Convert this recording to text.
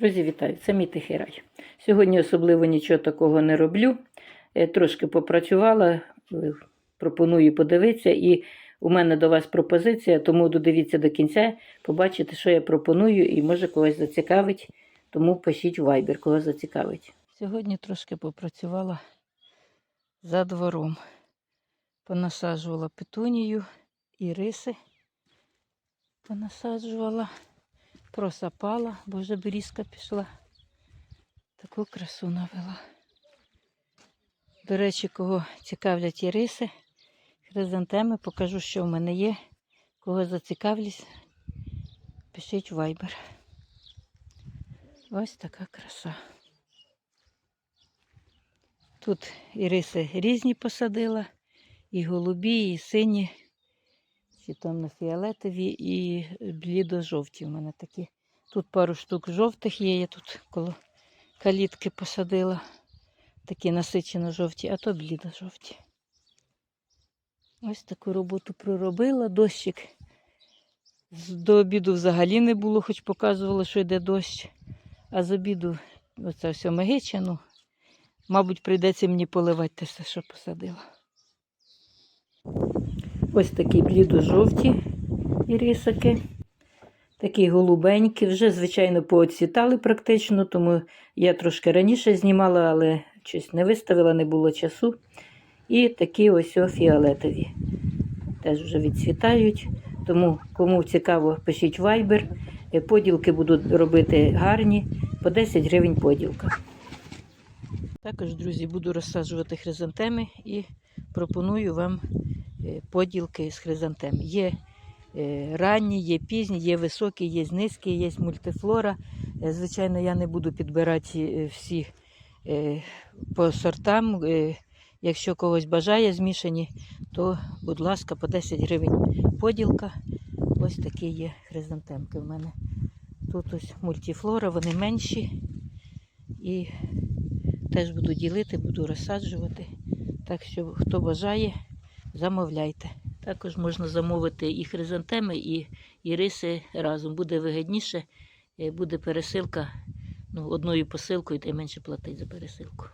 Друзі, вітаю! Це мій тихий рай. Сьогодні особливо нічого такого не роблю. Е, Трошки попрацювала, е, пропоную подивитися. І у мене до вас пропозиція, тому додивіться до кінця, побачите, що я пропоную, і може когось зацікавить. Тому пишіть в Viber, кого зацікавить. Сьогодні трошки попрацювала за двором. Понасаджувала петунію і риси. Понасаджувала просапала, бо вже берізка пішла. Таку красу навела. До речі, кого цікавлять і риси, хризантеми, покажу, що в мене є. Кого зацікавлять, пишіть в Viber. Ось така краса. Тут і риси різні посадила, і голубі, і сині, ці темно-фіолетові і блідо-жовті в мене такі. Тут пару штук жовтих є, я тут коло калітки посадила. Такі насичено жовті, а то блідо-жовті. Ось таку роботу проробила. Дощик до обіду взагалі не було, хоч показувало, що йде дощ. А з обіду оце все мегиче, ну, мабуть, прийдеться мені поливати те все, що посадила. Ось такі блідо-жовті ірисики. Такі голубенькі. Вже, звичайно, пооцвітали практично, тому я трошки раніше знімала, але щось не виставила, не було часу. І такі ось о фіолетові. Теж вже відцвітають. Тому, кому цікаво, пишіть в Viber. Е, Поділки будуть робити гарні, по 10 гривень поділка. Також, друзі, буду розсаджувати хризантеми і пропоную вам поділки з хризантем. Є е, ранні, є пізні, є високі, є низькі, є мультифлора. Е, Звичайно, я не буду підбирати е, всі е, по сортам. Е, Якщо когось бажає змішані, то, будь ласка, по 10 гривень поділка. Ось такі є хризантемки в мене. Тут ось мультифлора, вони менші. І теж буду ділити, буду розсаджувати. Так що, хто бажає, замовляйте. Також можна замовити і хризантеми, і, і риси разом. Буде вигідніше, е, буде пересилка ну, одною посилкою, та й менше платить за пересилку.